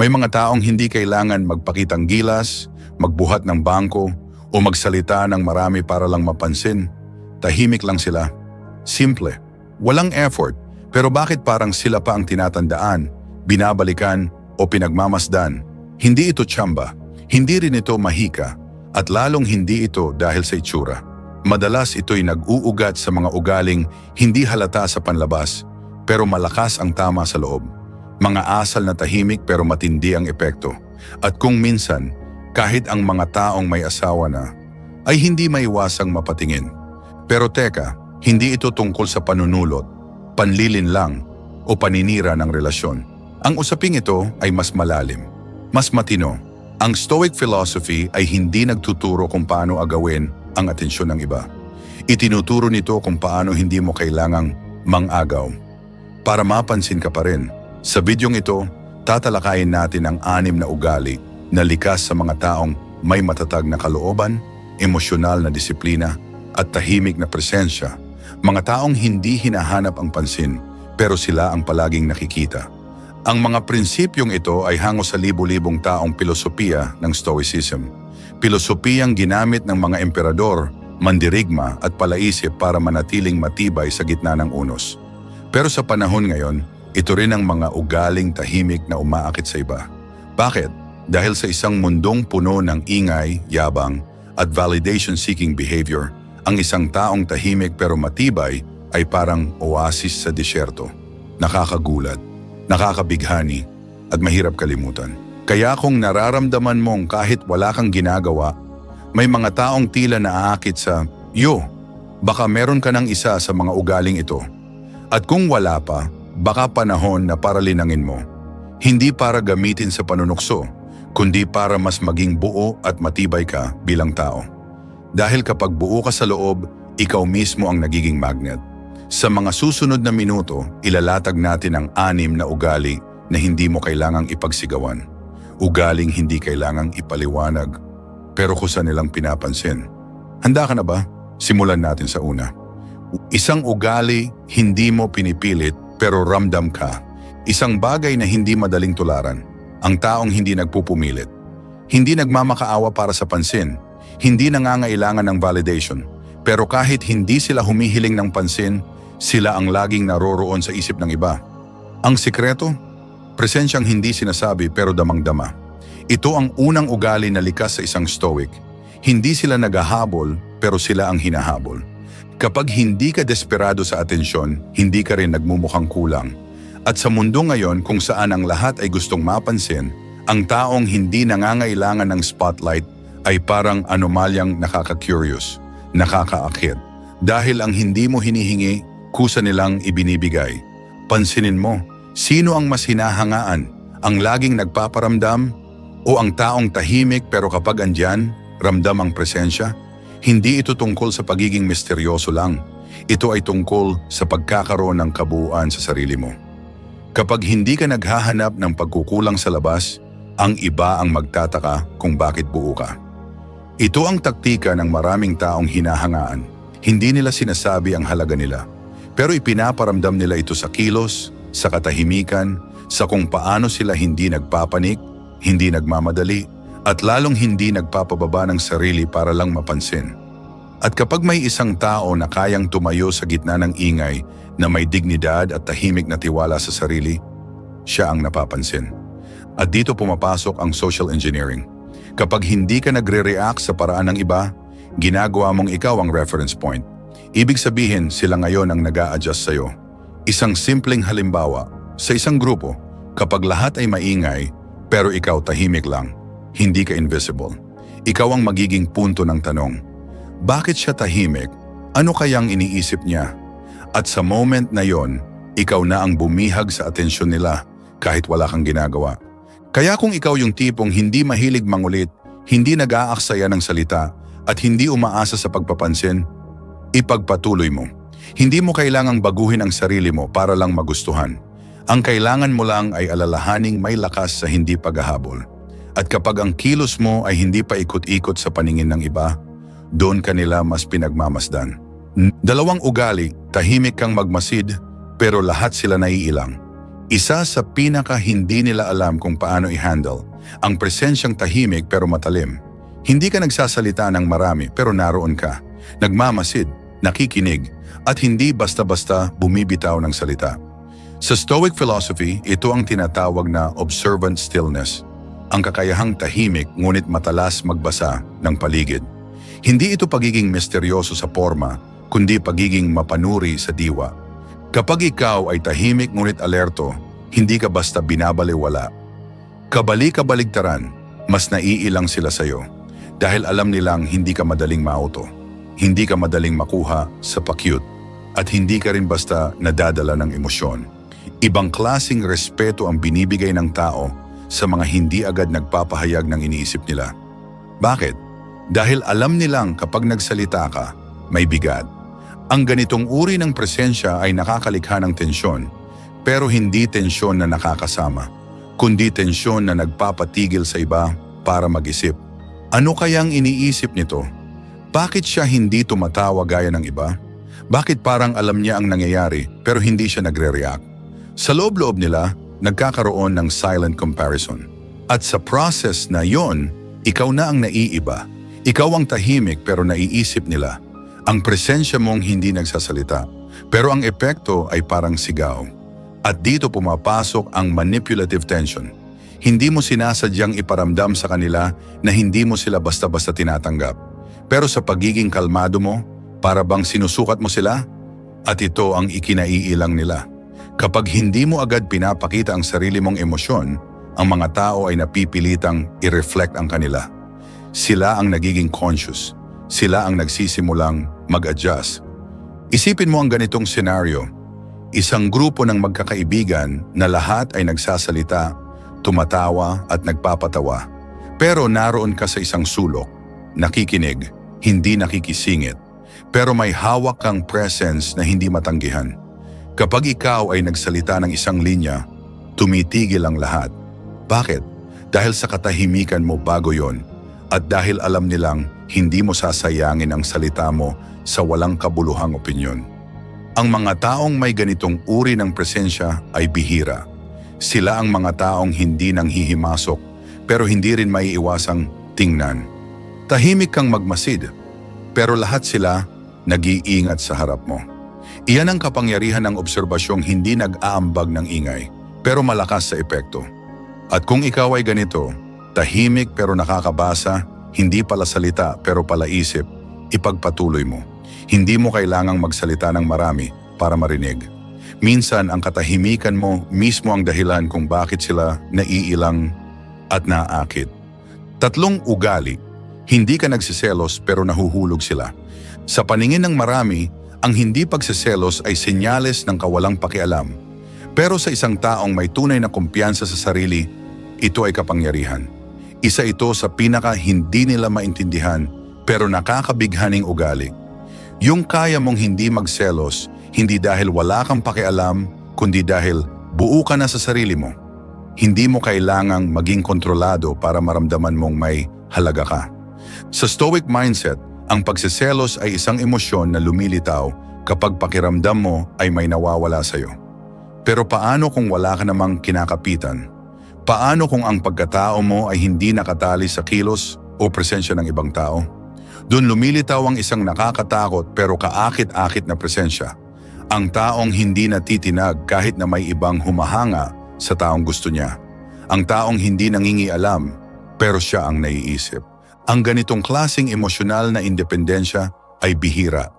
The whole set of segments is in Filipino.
May mga taong hindi kailangan magpakitang gilas, magbuhat ng bangko, o magsalita ng marami para lang mapansin. Tahimik lang sila. Simple. Walang effort. Pero bakit parang sila pa ang tinatandaan, binabalikan o pinagmamasdan? Hindi ito tsamba. Hindi rin ito mahika. At lalong hindi ito dahil sa itsura. Madalas ito'y nag-uugat sa mga ugaling hindi halata sa panlabas, pero malakas ang tama sa loob. Mga asal na tahimik pero matindi ang epekto. At kung minsan, kahit ang mga taong may asawa na, ay hindi maiwasang mapatingin. Pero teka, hindi ito tungkol sa panunulot, panlilin lang, o paninira ng relasyon. Ang usaping ito ay mas malalim, mas matino. Ang Stoic philosophy ay hindi nagtuturo kung paano agawin ang atensyon ng iba. Itinuturo nito kung paano hindi mo kailangang mangagaw. Para mapansin ka pa rin, sa bidyong ito, tatalakayin natin ang anim na ugali na likas sa mga taong may matatag na kalooban, emosyonal na disiplina, at tahimik na presensya. Mga taong hindi hinahanap ang pansin, pero sila ang palaging nakikita. Ang mga prinsipyong ito ay hango sa libu-libong taong pilosopiya ng Stoicism. Pilosopiyang ginamit ng mga emperador, mandirigma at palaisip para manatiling matibay sa gitna ng unos. Pero sa panahon ngayon, ito rin ang mga ugaling tahimik na umaakit sa iba. Bakit? Dahil sa isang mundong puno ng ingay, yabang, at validation-seeking behavior, ang isang taong tahimik pero matibay ay parang oasis sa disyerto. Nakakagulat, nakakabighani, at mahirap kalimutan. Kaya kung nararamdaman mong kahit wala kang ginagawa, may mga taong tila naaakit sa, Yo, baka meron ka ng isa sa mga ugaling ito. At kung wala pa, baka panahon na para linangin mo. Hindi para gamitin sa panunukso, kundi para mas maging buo at matibay ka bilang tao. Dahil kapag buo ka sa loob, ikaw mismo ang nagiging magnet. Sa mga susunod na minuto, ilalatag natin ang anim na ugali na hindi mo kailangang ipagsigawan. Ugaling hindi kailangang ipaliwanag, pero kusa nilang pinapansin. Handa ka na ba? Simulan natin sa una. Isang ugali hindi mo pinipilit pero ramdam ka. Isang bagay na hindi madaling tularan. Ang taong hindi nagpupumilit. Hindi nagmamakaawa para sa pansin. Hindi nangangailangan ng validation. Pero kahit hindi sila humihiling ng pansin, sila ang laging naroroon sa isip ng iba. Ang sikreto? Presensyang hindi sinasabi pero damang-dama. Ito ang unang ugali na likas sa isang stoic. Hindi sila naghahabol pero sila ang hinahabol. Kapag hindi ka desperado sa atensyon, hindi ka rin nagmumukhang kulang. At sa mundo ngayon kung saan ang lahat ay gustong mapansin, ang taong hindi nangangailangan ng spotlight ay parang anomalyang nakaka-curious, nakakaakit. Dahil ang hindi mo hinihingi, kusa nilang ibinibigay. Pansinin mo, sino ang mas hinahangaan? Ang laging nagpaparamdam o ang taong tahimik pero kapag andyan, ramdam ang presensya? Hindi ito tungkol sa pagiging misteryoso lang. Ito ay tungkol sa pagkakaroon ng kabuuan sa sarili mo. Kapag hindi ka naghahanap ng pagkukulang sa labas, ang iba ang magtataka kung bakit buo ka. Ito ang taktika ng maraming taong hinahangaan. Hindi nila sinasabi ang halaga nila. Pero ipinaparamdam nila ito sa kilos, sa katahimikan, sa kung paano sila hindi nagpapanik, hindi nagmamadali, at lalong hindi nagpapababa ng sarili para lang mapansin. At kapag may isang tao na kayang tumayo sa gitna ng ingay na may dignidad at tahimik na tiwala sa sarili, siya ang napapansin. At dito pumapasok ang social engineering. Kapag hindi ka nagre-react sa paraan ng iba, ginagawa mong ikaw ang reference point. Ibig sabihin sila ngayon ang nag adjust sa'yo. Isang simpleng halimbawa, sa isang grupo, kapag lahat ay maingay, pero ikaw tahimik lang, hindi ka invisible. Ikaw ang magiging punto ng tanong. Bakit siya tahimik? Ano kayang iniisip niya? At sa moment na yon, ikaw na ang bumihag sa atensyon nila kahit wala kang ginagawa. Kaya kung ikaw yung tipong hindi mahilig mangulit, hindi nag-aaksaya ng salita, at hindi umaasa sa pagpapansin, ipagpatuloy mo. Hindi mo kailangang baguhin ang sarili mo para lang magustuhan. Ang kailangan mo lang ay alalahaning may lakas sa hindi paghahabol. At kapag ang kilos mo ay hindi pa ikot-ikot sa paningin ng iba, doon kanila mas pinagmamasdan. Dalawang ugali, tahimik kang magmasid, pero lahat sila naiilang. Isa sa pinaka hindi nila alam kung paano i-handle, ang presensyang tahimik pero matalim. Hindi ka nagsasalita ng marami pero naroon ka. Nagmamasid, nakikinig, at hindi basta-basta bumibitaw ng salita. Sa Stoic philosophy, ito ang tinatawag na observant stillness, ang kakayahang tahimik ngunit matalas magbasa ng paligid. Hindi ito pagiging misteryoso sa forma, kundi pagiging mapanuri sa diwa. Kapag ikaw ay tahimik ngunit alerto, hindi ka basta binabaliwala. Kabali-kabaligtaran, mas naiilang sila sa'yo dahil alam nilang hindi ka madaling mauto, hindi ka madaling makuha sa pakyut, at hindi ka rin basta nadadala ng emosyon. Ibang klasing respeto ang binibigay ng tao sa mga hindi agad nagpapahayag ng iniisip nila. Bakit? Dahil alam nilang kapag nagsalita ka, may bigat. Ang ganitong uri ng presensya ay nakakalikha ng tensyon, pero hindi tensyon na nakakasama, kundi tensyon na nagpapatigil sa iba para mag-isip. Ano kayang iniisip nito? Bakit siya hindi tumatawa gaya ng iba? Bakit parang alam niya ang nangyayari pero hindi siya nagre-react? Sa loob-loob nila, nagkakaroon ng silent comparison. At sa process na yon, ikaw na ang naiiba. Ikaw ang tahimik pero naiisip nila. Ang presensya mong hindi nagsasalita. Pero ang epekto ay parang sigaw. At dito pumapasok ang manipulative tension. Hindi mo sinasadyang iparamdam sa kanila na hindi mo sila basta-basta tinatanggap. Pero sa pagiging kalmado mo, para bang sinusukat mo sila? At ito ang ikinaiilang nila. Kapag hindi mo agad pinapakita ang sarili mong emosyon, ang mga tao ay napipilitang i-reflect ang kanila. Sila ang nagiging conscious. Sila ang nagsisimulang mag-adjust. Isipin mo ang ganitong senaryo. Isang grupo ng magkakaibigan na lahat ay nagsasalita, tumatawa at nagpapatawa. Pero naroon ka sa isang sulok, nakikinig, hindi nakikisingit. Pero may hawak kang presence na hindi matanggihan. Kapag ikaw ay nagsalita ng isang linya, tumitigil ang lahat. Bakit? Dahil sa katahimikan mo bago yon at dahil alam nilang hindi mo sasayangin ang salita mo sa walang kabuluhang opinyon. Ang mga taong may ganitong uri ng presensya ay bihira. Sila ang mga taong hindi nang hihimasok pero hindi rin maiiwasang tingnan. Tahimik kang magmasid, pero lahat sila nag-iingat sa harap mo. Iyan ang kapangyarihan ng obserbasyong hindi nag-aambag ng ingay, pero malakas sa epekto. At kung ikaw ay ganito, tahimik pero nakakabasa, hindi pala salita pero pala isip, ipagpatuloy mo. Hindi mo kailangang magsalita ng marami para marinig. Minsan ang katahimikan mo mismo ang dahilan kung bakit sila naiilang at naakit. Tatlong ugali, hindi ka nagsiselos pero nahuhulog sila. Sa paningin ng marami, ang hindi pagsiselos ay senyales ng kawalang pakialam. Pero sa isang taong may tunay na kumpiyansa sa sarili, ito ay kapangyarihan. Isa ito sa pinaka hindi nila maintindihan pero nakakabighaning ugali. Yung kaya mong hindi magselos, hindi dahil wala kang pakialam, kundi dahil buo ka na sa sarili mo. Hindi mo kailangang maging kontrolado para maramdaman mong may halaga ka. Sa stoic mindset, ang pagsiselos ay isang emosyon na lumilitaw kapag pakiramdam mo ay may nawawala sa'yo. Pero paano kung wala ka namang kinakapitan? Paano kung ang pagkatao mo ay hindi nakatali sa kilos o presensya ng ibang tao? Doon lumilitaw ang isang nakakatakot pero kaakit-akit na presensya. Ang taong hindi natitinag kahit na may ibang humahanga sa taong gusto niya. Ang taong hindi nangingialam pero siya ang naiisip. Ang ganitong klasing emosyonal na independensya ay bihira.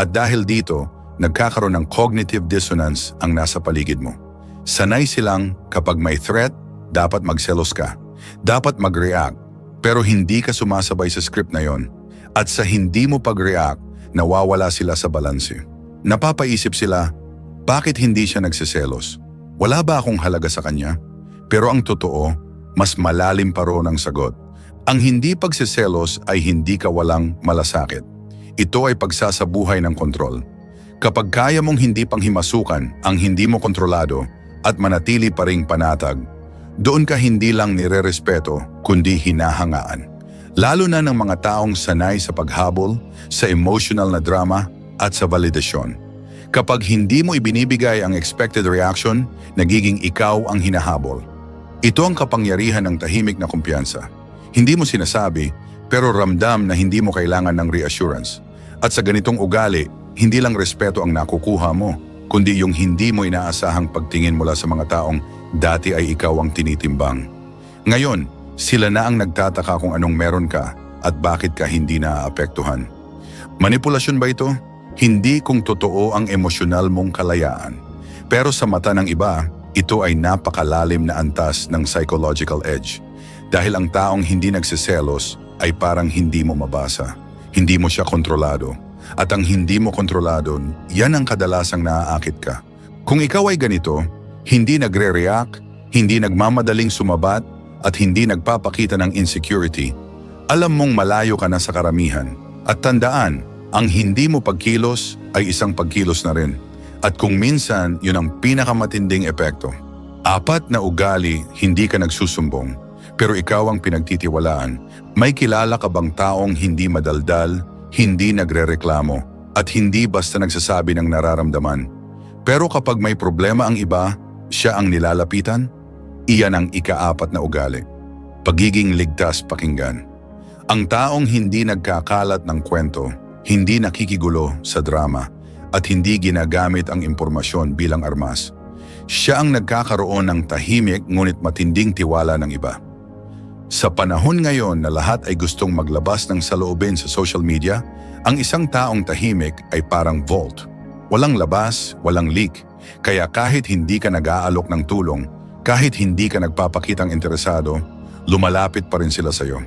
At dahil dito, nagkakaroon ng cognitive dissonance ang nasa paligid mo. Sanay silang kapag may threat, dapat magselos ka. Dapat mag-react, pero hindi ka sumasabay sa script na yon. At sa hindi mo pag-react, nawawala sila sa balanse. Napapaisip sila, bakit hindi siya nagsiselos? Wala ba akong halaga sa kanya? Pero ang totoo, mas malalim pa roon ang sagot. Ang hindi pagsiselos ay hindi ka walang malasakit. Ito ay pagsasabuhay ng kontrol. Kapag kaya mong hindi panghimasukan ang hindi mo kontrolado at manatili pa ring panatag, doon ka hindi lang nire-respeto kundi hinahangaan. Lalo na ng mga taong sanay sa paghabol, sa emotional na drama at sa validasyon. Kapag hindi mo ibinibigay ang expected reaction, nagiging ikaw ang hinahabol. Ito ang kapangyarihan ng tahimik na kumpiyansa. Hindi mo sinasabi, pero ramdam na hindi mo kailangan ng reassurance. At sa ganitong ugali, hindi lang respeto ang nakukuha mo, kundi yung hindi mo inaasahang pagtingin mula sa mga taong dati ay ikaw ang tinitimbang. Ngayon, sila na ang nagtataka kung anong meron ka at bakit ka hindi naaapektuhan. Manipulasyon ba ito? Hindi kung totoo ang emosyonal mong kalayaan. Pero sa mata ng iba, ito ay napakalalim na antas ng psychological edge. Dahil ang taong hindi nagsiselos ay parang hindi mo mabasa. Hindi mo siya kontrolado. At ang hindi mo kontrolado, yan ang kadalasang naaakit ka. Kung ikaw ay ganito, hindi nagre-react, hindi nagmamadaling sumabat, at hindi nagpapakita ng insecurity, alam mong malayo ka na sa karamihan. At tandaan, ang hindi mo pagkilos ay isang pagkilos na rin. At kung minsan, yun ang pinakamatinding epekto. Apat na ugali, hindi ka nagsusumbong. Pero ikaw ang pinagtitiwalaan. May kilala ka bang taong hindi madaldal, hindi nagrereklamo, at hindi basta nagsasabi ng nararamdaman. Pero kapag may problema ang iba, siya ang nilalapitan? Iyan ang ikaapat na ugali. Pagiging ligtas pakinggan. Ang taong hindi nagkakalat ng kwento, hindi nakikigulo sa drama, at hindi ginagamit ang impormasyon bilang armas. Siya ang nagkakaroon ng tahimik ngunit matinding tiwala ng iba. Sa panahon ngayon na lahat ay gustong maglabas ng saloobin sa social media, ang isang taong tahimik ay parang vault. Walang labas, walang leak. Kaya kahit hindi ka nag-aalok ng tulong, kahit hindi ka nagpapakitang interesado, lumalapit pa rin sila sa iyo.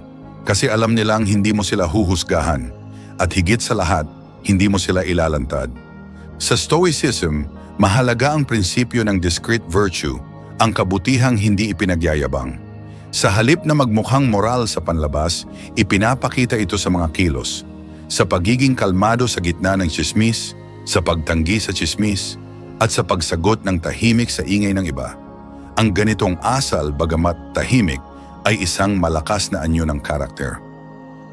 Kasi alam nilang hindi mo sila huhusgahan at higit sa lahat, hindi mo sila ilalantad. Sa Stoicism, mahalaga ang prinsipyo ng discreet virtue, ang kabutihang hindi ipinagyayabang. Sa halip na magmukhang moral sa panlabas, ipinapakita ito sa mga kilos. Sa pagiging kalmado sa gitna ng chismis, sa pagtanggi sa chismis, at sa pagsagot ng tahimik sa ingay ng iba. Ang ganitong asal bagamat tahimik ay isang malakas na anyo ng karakter.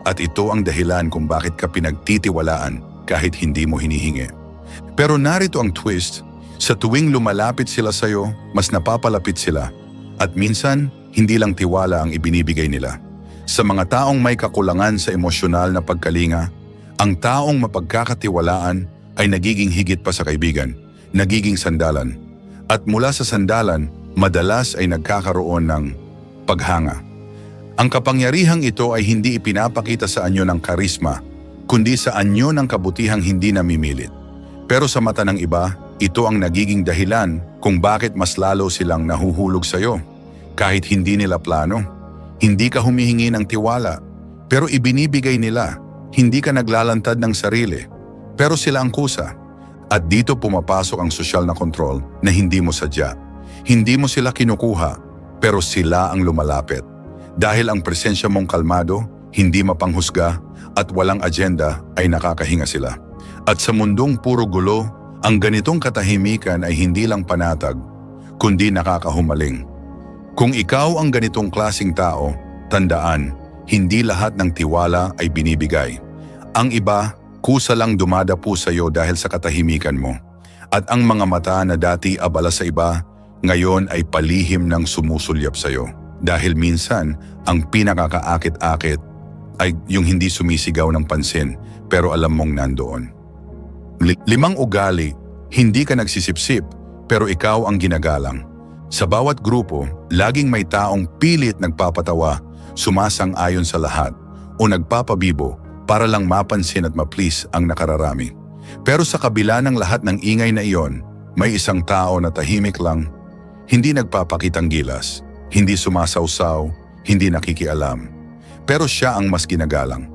At ito ang dahilan kung bakit ka pinagtitiwalaan kahit hindi mo hinihingi. Pero narito ang twist, sa tuwing lumalapit sila sa iyo, mas napapalapit sila. At minsan, hindi lang tiwala ang ibinibigay nila. Sa mga taong may kakulangan sa emosyonal na pagkalinga, ang taong mapagkakatiwalaan ay nagiging higit pa sa kaibigan, nagiging sandalan. At mula sa sandalan, madalas ay nagkakaroon ng paghanga. Ang kapangyarihang ito ay hindi ipinapakita sa anyo ng karisma, kundi sa anyo ng kabutihang hindi namimilit. Pero sa mata ng iba, ito ang nagiging dahilan kung bakit mas lalo silang nahuhulog sa iyo. Kahit hindi nila plano, hindi ka humihingi ng tiwala, pero ibinibigay nila, hindi ka naglalantad ng sarili, pero sila ang kusa. At dito pumapasok ang sosyal na kontrol na hindi mo sadya. Hindi mo sila kinukuha, pero sila ang lumalapit. Dahil ang presensya mong kalmado, hindi mapanghusga, at walang agenda ay nakakahinga sila. At sa mundong puro gulo, ang ganitong katahimikan ay hindi lang panatag, kundi nakakahumaling. Kung ikaw ang ganitong klasing tao, tandaan, hindi lahat ng tiwala ay binibigay. Ang iba, kusa lang dumadapo sa iyo dahil sa katahimikan mo. At ang mga mata na dati abala sa iba, ngayon ay palihim ng sumusulyap sa iyo. Dahil minsan, ang pinakakaakit-akit ay yung hindi sumisigaw ng pansin pero alam mong nandoon. Li- limang ugali, hindi ka nagsisipsip pero ikaw ang ginagalang. Sa bawat grupo, laging may taong pilit nagpapatawa, sumasang-ayon sa lahat, o nagpapabibo para lang mapansin at ma-please ang nakararami. Pero sa kabila ng lahat ng ingay na iyon, may isang tao na tahimik lang, hindi nagpapakitang gilas, hindi sumasawsaw, hindi nakikialam. Pero siya ang mas ginagalang.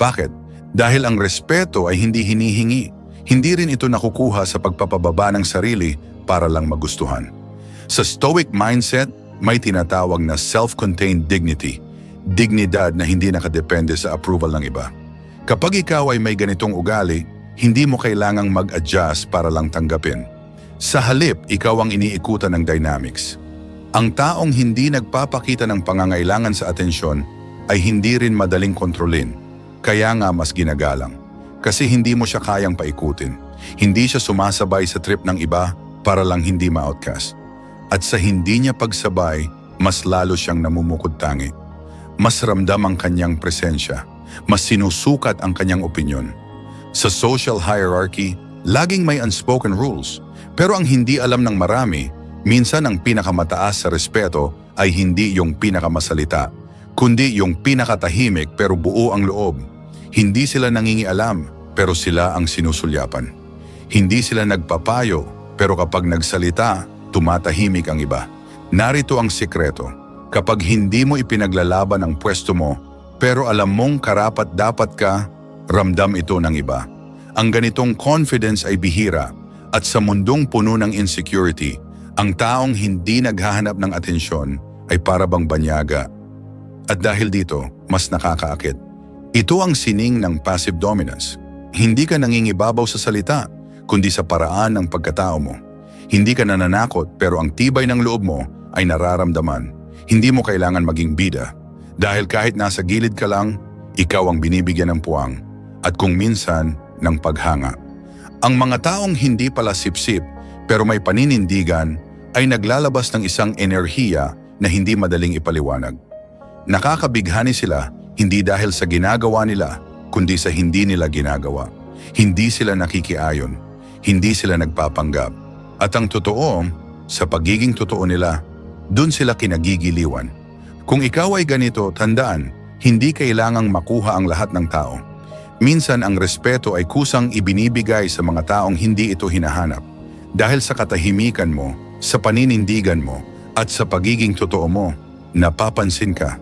Bakit? Dahil ang respeto ay hindi hinihingi, hindi rin ito nakukuha sa pagpapababa ng sarili para lang magustuhan. Sa stoic mindset, may tinatawag na self-contained dignity, dignidad na hindi nakadepende sa approval ng iba. Kapag ikaw ay may ganitong ugali, hindi mo kailangang mag-adjust para lang tanggapin. Sa halip, ikaw ang iniikutan ng dynamics. Ang taong hindi nagpapakita ng pangangailangan sa atensyon ay hindi rin madaling kontrolin, kaya nga mas ginagalang. Kasi hindi mo siya kayang paikutin. Hindi siya sumasabay sa trip ng iba para lang hindi ma-outcast. At sa hindi niya pagsabay, mas lalo siyang namumukod tangi. Mas ramdam ang kanyang presensya. Mas sinusukat ang kanyang opinyon. Sa social hierarchy, laging may unspoken rules. Pero ang hindi alam ng marami, minsan ang pinakamataas sa respeto ay hindi yung pinakamasalita, kundi yung pinakatahimik pero buo ang loob. Hindi sila nangingialam, pero sila ang sinusulyapan. Hindi sila nagpapayo, pero kapag nagsalita, tumatahimik ang iba. Narito ang sikreto. Kapag hindi mo ipinaglalaban ang pwesto mo, pero alam mong karapat dapat ka, ramdam ito ng iba. Ang ganitong confidence ay bihira at sa mundong puno ng insecurity, ang taong hindi naghahanap ng atensyon ay para bang banyaga. At dahil dito, mas nakakaakit. Ito ang sining ng passive dominance. Hindi ka nangingibabaw sa salita, kundi sa paraan ng pagkatao mo. Hindi ka nananakot pero ang tibay ng loob mo ay nararamdaman. Hindi mo kailangan maging bida. Dahil kahit nasa gilid ka lang, ikaw ang binibigyan ng puwang. At kung minsan, ng paghanga. Ang mga taong hindi pala sipsip pero may paninindigan ay naglalabas ng isang enerhiya na hindi madaling ipaliwanag. Nakakabighani sila hindi dahil sa ginagawa nila kundi sa hindi nila ginagawa. Hindi sila nakikiayon, hindi sila nagpapanggap. At ang totoo, sa pagiging totoo nila, dun sila kinagigiliwan. Kung ikaw ay ganito, tandaan, hindi kailangang makuha ang lahat ng tao. Minsan ang respeto ay kusang ibinibigay sa mga taong hindi ito hinahanap. Dahil sa katahimikan mo, sa paninindigan mo, at sa pagiging totoo mo, napapansin ka.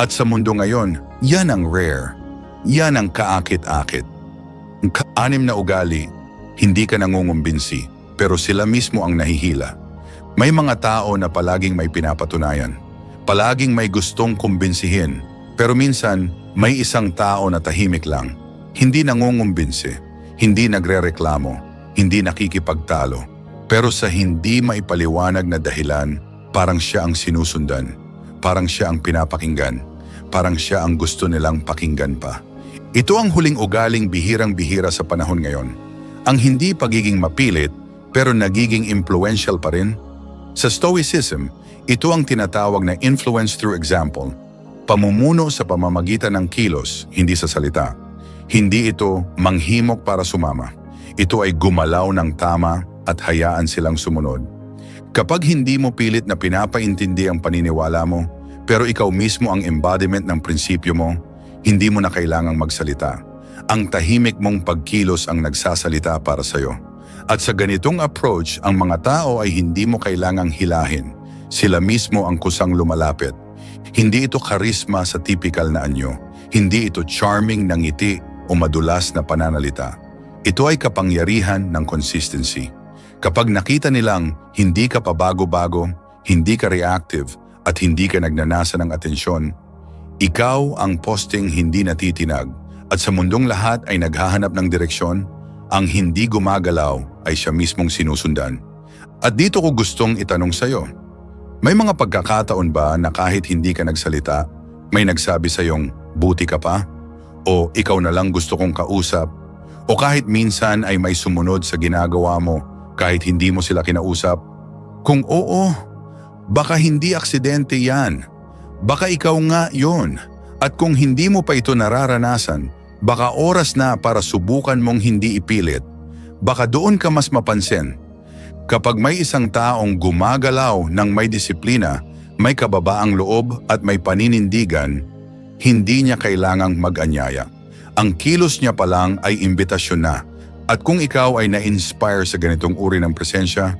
At sa mundo ngayon, yan ang rare. Yan ang kaakit-akit. Ang kaanim na ugali, hindi ka nangungumbinsi, pero sila mismo ang nahihila. May mga tao na palaging may pinapatunayan. Palaging may gustong kumbinsihin, pero minsan may isang tao na tahimik lang. Hindi nangungumbinsi, hindi nagrereklamo, hindi nakikipagtalo. Pero sa hindi maipaliwanag na dahilan, parang siya ang sinusundan. Parang siya ang pinapakinggan. Parang siya ang gusto nilang pakinggan pa. Ito ang huling ugaling bihirang-bihira sa panahon ngayon. Ang hindi pagiging mapilit pero nagiging influential pa rin. Sa Stoicism, ito ang tinatawag na influence through example. Pamumuno sa pamamagitan ng kilos, hindi sa salita. Hindi ito manghimok para sumama. Ito ay gumalaw ng tama at hayaan silang sumunod. Kapag hindi mo pilit na pinapaintindi ang paniniwala mo, pero ikaw mismo ang embodiment ng prinsipyo mo, hindi mo na kailangang magsalita. Ang tahimik mong pagkilos ang nagsasalita para sa'yo. At sa ganitong approach, ang mga tao ay hindi mo kailangang hilahin. Sila mismo ang kusang lumalapit. Hindi ito karisma sa typical na anyo. Hindi ito charming na ngiti o madulas na pananalita. Ito ay kapangyarihan ng consistency. Kapag nakita nilang hindi ka pabago-bago, hindi ka reactive, at hindi ka nagnanasa ng atensyon, ikaw ang posting hindi natitinag at sa mundong lahat ay naghahanap ng direksyon, ang hindi gumagalaw ay siya mismong sinusundan. At dito ko gustong itanong sa'yo, may mga pagkakataon ba na kahit hindi ka nagsalita, may nagsabi sa'yong buti ka pa? O ikaw na lang gusto kong kausap? O kahit minsan ay may sumunod sa ginagawa mo kahit hindi mo sila kinausap? Kung oo, baka hindi aksidente yan. Baka ikaw nga yon. At kung hindi mo pa ito nararanasan, baka oras na para subukan mong hindi ipilit. Baka doon ka mas mapansin. Kapag may isang taong gumagalaw ng may disiplina, may kababaang loob at may paninindigan, hindi niya kailangang mag-anyaya. Ang kilos niya pa lang ay imbitasyon na. At kung ikaw ay na-inspire sa ganitong uri ng presensya,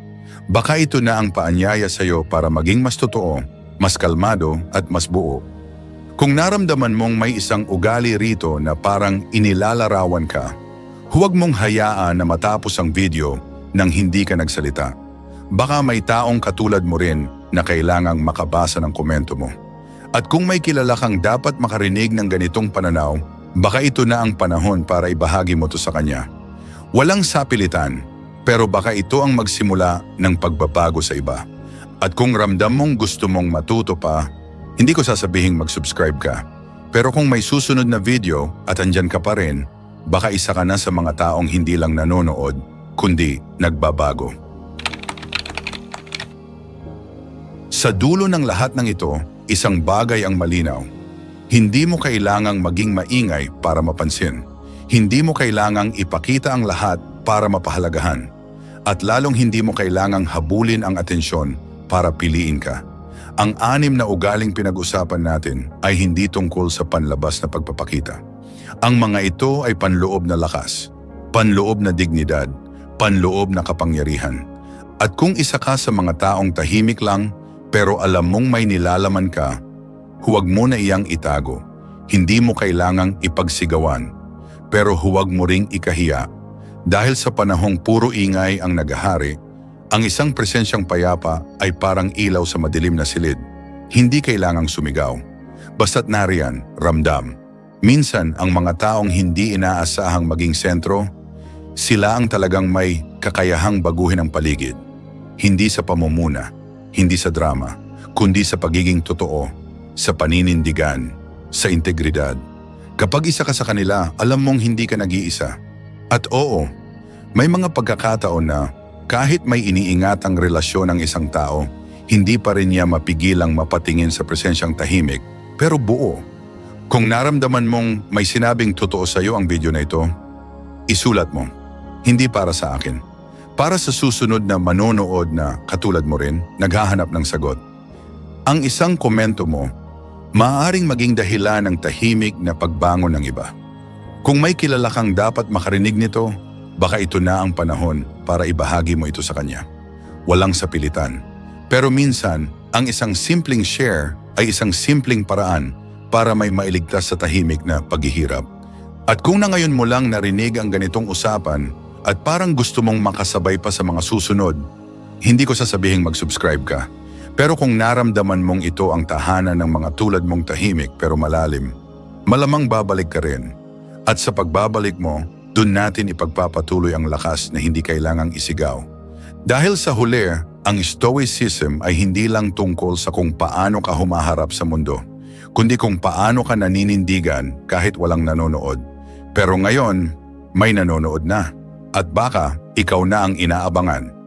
baka ito na ang paanyaya sa iyo para maging mas totoo, mas kalmado at mas buo. Kung naramdaman mong may isang ugali rito na parang inilalarawan ka, huwag mong hayaan na matapos ang video nang hindi ka nagsalita. Baka may taong katulad mo rin na kailangang makabasa ng komento mo. At kung may kilala kang dapat makarinig ng ganitong pananaw, baka ito na ang panahon para ibahagi mo to sa kanya. Walang sapilitan, pero baka ito ang magsimula ng pagbabago sa iba. At kung ramdam mong gusto mong matuto pa, hindi ko sasabihing mag-subscribe ka. Pero kung may susunod na video at andyan ka pa rin, baka isa ka na sa mga taong hindi lang nanonood, kundi nagbabago. Sa dulo ng lahat ng ito, isang bagay ang malinaw. Hindi mo kailangang maging maingay para mapansin. Hindi mo kailangang ipakita ang lahat para mapahalagahan. At lalong hindi mo kailangang habulin ang atensyon para piliin ka. Ang anim na ugaling pinag-usapan natin ay hindi tungkol sa panlabas na pagpapakita. Ang mga ito ay panloob na lakas, panloob na dignidad, panloob na kapangyarihan. At kung isa ka sa mga taong tahimik lang pero alam mong may nilalaman ka, huwag mo na iyang itago. Hindi mo kailangang ipagsigawan, pero huwag mo ring ikahiya. Dahil sa panahong puro ingay ang nagahari, ang isang presensyang payapa ay parang ilaw sa madilim na silid. Hindi kailangang sumigaw. Basta't nariyan, ramdam. Minsan, ang mga taong hindi inaasahang maging sentro, sila ang talagang may kakayahang baguhin ang paligid. Hindi sa pamumuna, hindi sa drama, kundi sa pagiging totoo, sa paninindigan, sa integridad. Kapag isa ka sa kanila, alam mong hindi ka nag-iisa. At oo, may mga pagkakataon na kahit may iniingat ang relasyon ng isang tao, hindi pa rin niya mapigilang mapatingin sa presensyang tahimik, pero buo. Kung naramdaman mong may sinabing totoo sa iyo ang video na ito, isulat mo. Hindi para sa akin. Para sa susunod na manonood na katulad mo rin, naghahanap ng sagot. Ang isang komento mo, maaaring maging dahilan ng tahimik na pagbangon ng iba. Kung may kilala kang dapat makarinig nito, baka ito na ang panahon para ibahagi mo ito sa kanya. Walang sapilitan. Pero minsan, ang isang simpleng share ay isang simpleng paraan para may mailigtas sa tahimik na paghihirap. At kung na ngayon mo lang narinig ang ganitong usapan at parang gusto mong makasabay pa sa mga susunod, hindi ko sasabihing mag-subscribe ka. Pero kung naramdaman mong ito ang tahanan ng mga tulad mong tahimik pero malalim, malamang babalik ka rin. At sa pagbabalik mo, dun natin ipagpapatuloy ang lakas na hindi kailangang isigaw. Dahil sa huli, ang stoicism ay hindi lang tungkol sa kung paano ka humaharap sa mundo, kundi kung paano ka naninindigan kahit walang nanonood. Pero ngayon, may nanonood na. At baka ikaw na ang inaabangan